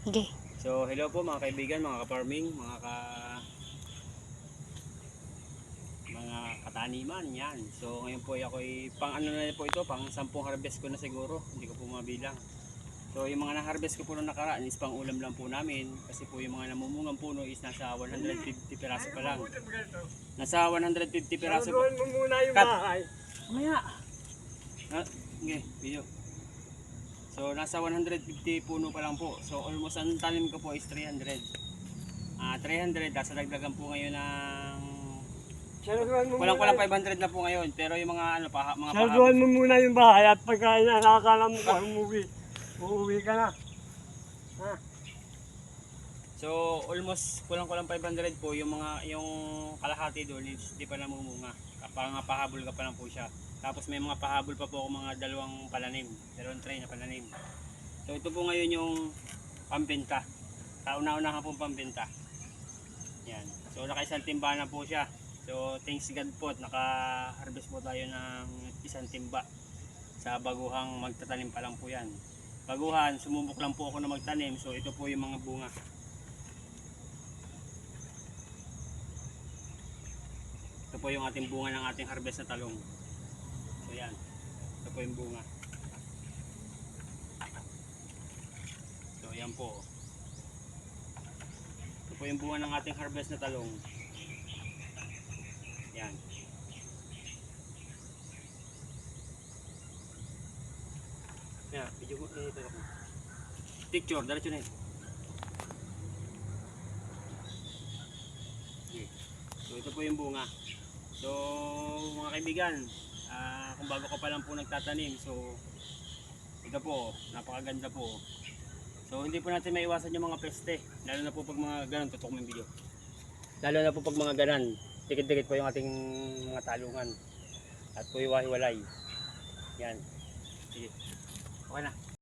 Okay. So, hello po mga kaibigan, mga ka-farming, mga ka mga kataniman, yan. So, ngayon po ay ako'y pang ano na po ito, pang sampung harvest ko na siguro, hindi ko po mabilang. So, yung mga na-harvest ko po nung nakaraan is pang ulam lang po namin kasi po yung mga namumungang puno is nasa 150 piraso pa lang. Nasa 150 piraso pa. Saluduhan mo muna yung Cut. bahay. Mamaya. Ah, okay, video. So, nasa 150 puno pa lang po. So, almost ang tanim ko po is 300. Ah, 300. Nasa dagdagan po ngayon ng... Walang walang 500 na po ngayon. Pero yung mga ano pa, mga pahabol. mo muna yung bahay at pagka nakakala mo ko umuwi, uuwi ka na. Ha? So, almost kulang-kulang 500 po. Yung mga, yung kalahati doon is di pa namumunga. Kapag nga pahabol ka pa lang po siya. Tapos may mga pahabol pa po ako mga dalawang palanim. Dalawang tray na palanim. So, ito po ngayon yung pambenta. Kauna-unahan pong pambenta. Yan. So, nakaisang timba na po siya. So, thanks God po at naka-harvest po tayo ng isang timba sa baguhang magtatanim pa lang po yan. Baguhan, sumubok lang po ako na magtanim. So, ito po yung mga bunga. Po yung ating bunga ng ating harvest na talong. So yan. Ito po yung bunga. So yan po. Ito po yung bunga ng ating harvest na talong. Yan. Yan, video mo eh, ako. Picture, diretso na yun. So ito po yung bunga. So mga kaibigan, ah, kung bago ka pa lang po nagtatanim, so ito po, napakaganda po. So hindi po natin maiwasan yung mga peste, lalo na po pag mga ganun, tutok mo video. Lalo na po pag mga ganan, dikit-dikit po yung ating mga talungan. At po iwahiwalay. Yan. Sige. Okay na.